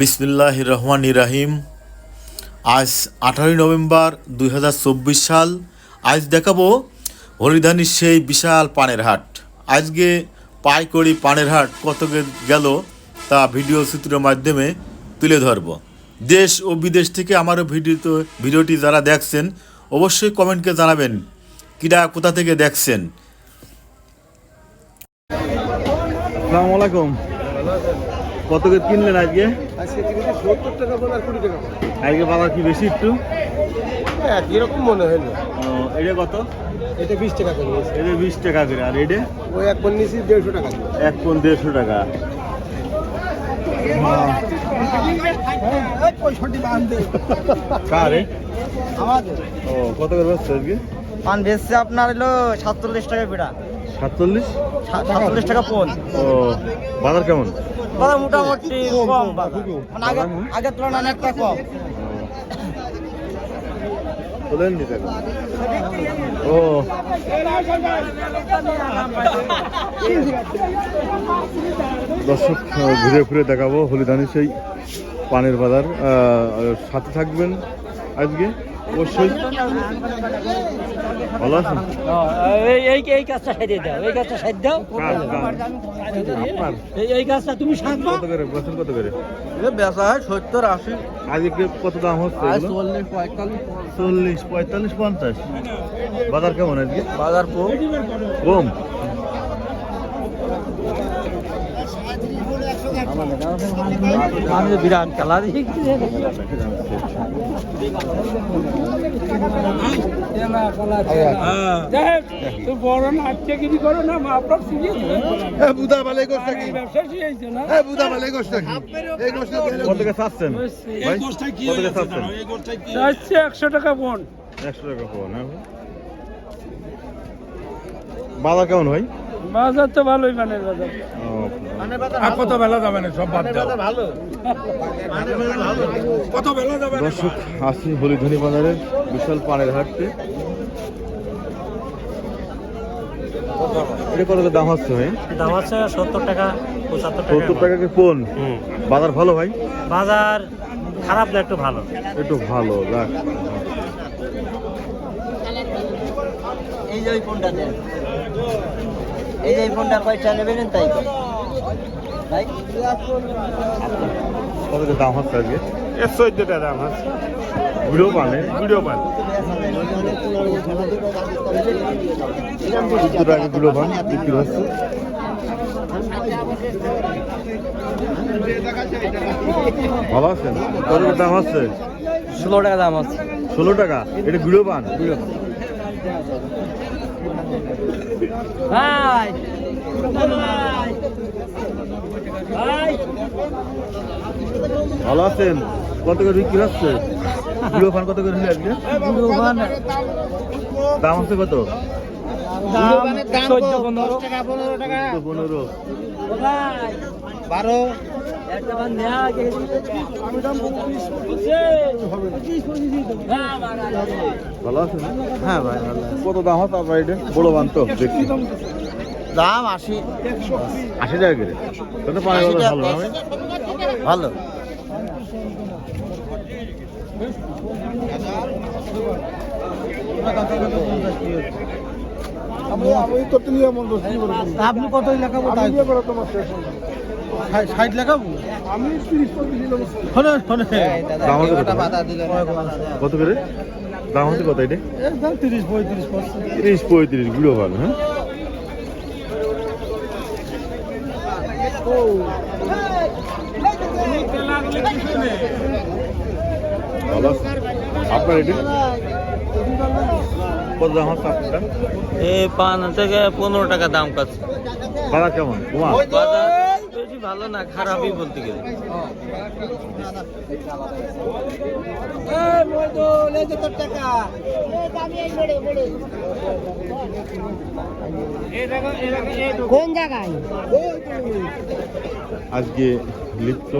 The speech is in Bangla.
বিসমিল্লাহ রহমান ইরাহিম আজ আঠারোই নভেম্বর দুই হাজার চব্বিশ সাল। আজ দেখাবো হরিধানির সেই বিশাল পানের হাট। আজকে পাইকড়ি পানের হাট কত গেল তা ভিডিও চিত্রের মাধ্যমে তুলে ধরব। দেশ ও বিদেশ থেকে আমারও ভিডিও ভিডিওটি যারা দেখছেন, অবশ্যই কমেন্টকে জানাবেন, কিরা কোথা থেকে দেখছেন? আসসালামু আলাইকুম। কত করে কিনলেন আজকে? আজকে কিনেছি সত্তর টাকা বলে আর কুড়ি টাকা আজকে বাজার কি বেশি একটু? একই রকম মনে ও, এটা কত? এটা বিশ টাকা করে এটা বিশ টাকা করে আর এটা? ওই এক পর নিয়েছি দেড়শো টাকা এক কোন দেড়শো টাকা। কার ও কত করে বেচছে আজকে? পান বেচছে আপনার হলো সাতচল্লিশ টাকা বিড়া। সাতচল্লিশ? সাতচল্লিশ টাকা পোন। ও বাজার কেমন? বাজার মোটামুটি কম বাজার মানে আগের তুলনায় অনেকটা কম। নি ও। দর্শক ঘুরে ফিরে দেখাবো হলিদানি সেই পানের বাজার। সাথে থাকবেন আজকে। অবশ্যই। ভালো আছেন? এই এই এই কাজটা সাইডে দাও এই কাজটা সাইড দাও? এই এই কাজটা তুমি সাজবা কত করে বলছেন কত করে? বেচা হয় সত্তর আশি। আজকে কত দাম হচ্ছে চল্লিশ পঁয়তাল্লিশ। চল্লিশ পঁয়তাল্লিশ পঞ্চাশ। বাজার কেমন আজকে? বাজার কম। কম? আমি তো বিরাট খেলা বুধা বালাই কি? হ্যাঁ বুধা বালাই গোষ্ঠটা কি? এই গোষ্ঠটা কত করে চাচ্ছেন? কত চাচ্ছেন? একশো টাকা বোন একশো টাকা পাবো না ভাই? বাজার কেমন ভাই? বাজার তো ভালোই মানে বাজার। আর কত বেলা সব বাদ দাও। কত বেলা যাবে দর্শক আসি হলিধনি বাজারের বিশাল পানের হাটতে এটা কত দাম হচ্ছে ভাই? দাম আছে সত্তর টাকা সত্তর টাকা করে কোন বাজার ভালো ভাই? বাজার খারাপ না একটু ভালো। একটু ভালো যাক। এই যে ফোনটা দেন। এই যে ফোনটা কয়টা নেবেন তাই কত দাম হচ্ছে আজকে? দাম আছে ভিডিও ভিডিও পান বিক্রি হচ্ছে? ভালো আছেন কত দাম হচ্ছে? ষোলো টাকা দাম আছে ষোলো টাকা? এটা ভিডিও পান ভাই। ভালো আছেন? কত করে বিক্রি হচ্ছে? পান কত করে দাম হচ্ছে কত? চোদ্দ পনেরো। চোদ্দ, পনেরো বারো বান দেয়া আগে ভালো হ্যাঁ ভাই ভালো কত দাম হচ্ছে আপনার এটা? বড় বান তো দেখছি। দাম আশি। আশি টাকা করে টাকা ভালো ভাই? ভালো। আপনি কত লেখাবো ষাট লেখাবো? কত? কত করে? দাম হচ্ছে কত এটা? তিরিশ পঁয়ত্রিশ তিরিশ পঁয়ত্রিশ ভিডিও পান হ্যাঁ? ভালো আপনার এটা? কত দাম হচ্ছে আপনারটা এ পান থেকে পনেরো টাকা দাম কাছে বাজার কেমন? বেশি ভালো না খারাপই বলতে গেলে। কোন জায়গায়? আজকে লিপ্ত